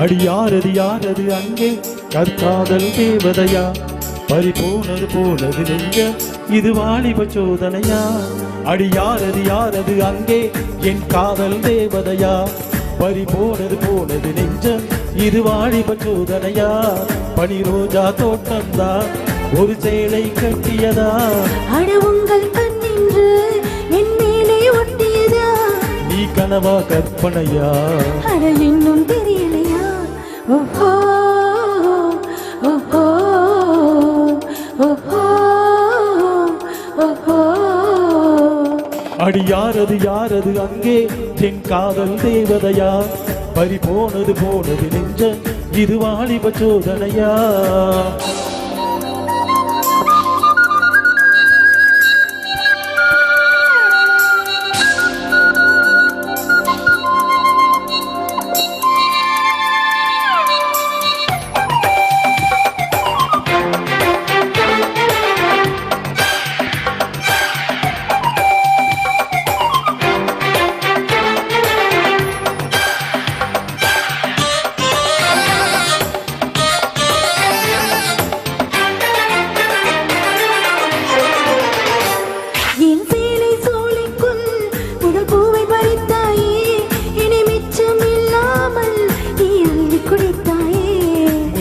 அடி யாரது யாரது அங்கே? கற்காதல் தேவதையா? பறி போனது போனது நெஞ்ச. இது வாலிப சோதனையா? அடி யாரது யாரது அங்கே? என் காதல் தேவதையா? பறி போனது போனது நெஞ்ச. இது வாலிப சோதனையா? பனி ரோஜா தோட்டம்தா? ஒரு சேலை கட்டியதா? அட உங்கள் கண்ணின்று என் மேலே ஒட்டி நீ கனவா கற்பனையா? அட இன்னும் தெரியலையா? ஓஹோ ஓஹோ ஓஹோ ஓஹோ. அடி யாரது யாரது அங்கே? என் காதல் தேவதையா? பறி போனது போனது நெஞ்ச இது வாலிப சோதனையா?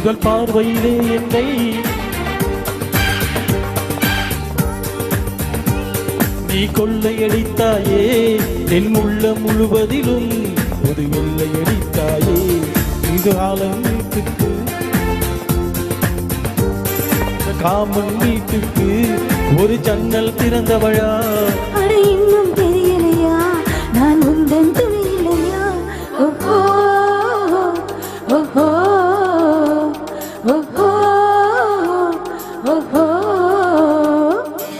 முதல் பார்வையிலே என்னை. நீ கொள்ளையடித்தாயே என் உள்ளம் முழுவதிலும் ஒரு எல்லையடித்தாயே இங்கு ஆலம் வீட்டுக்கு. காமன் வீட்டுக்கு ஒரு ஜன்னல் திறந்தவழா இன்னும்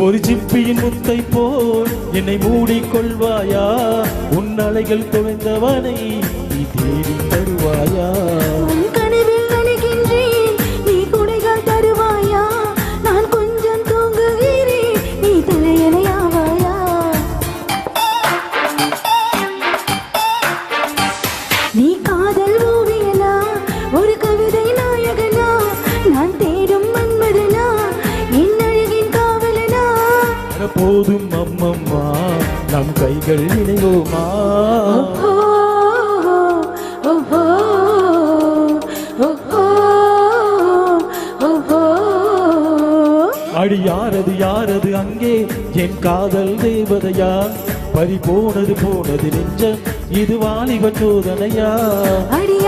ஒரு சிப்பியின் முத்தை போல் என்னை மூடிக்கொள்வாயா? உன் அலைகள் தொலைந்தவனை நீ தேடி தருவாயா? போதும் அம்மம்மா. நம் கைகள் இணைவோமா அடி யாரது யாரது அங்கே? என் காதல் தேவதையா? பறி போனது போனது நெஞ்சம். இது வாலிப சோதனையா? அடி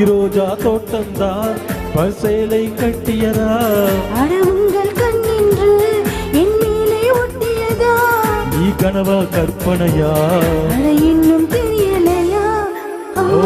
பனிரோஜா தோட்டம்தான் பசேலை கட்டியதா அட உங்கள் கண்ணின்று என் மேலே ஒட்டியதா? நீ கனவா கற்பனையா? அட இன்னும் தெரியலையா? ஓ.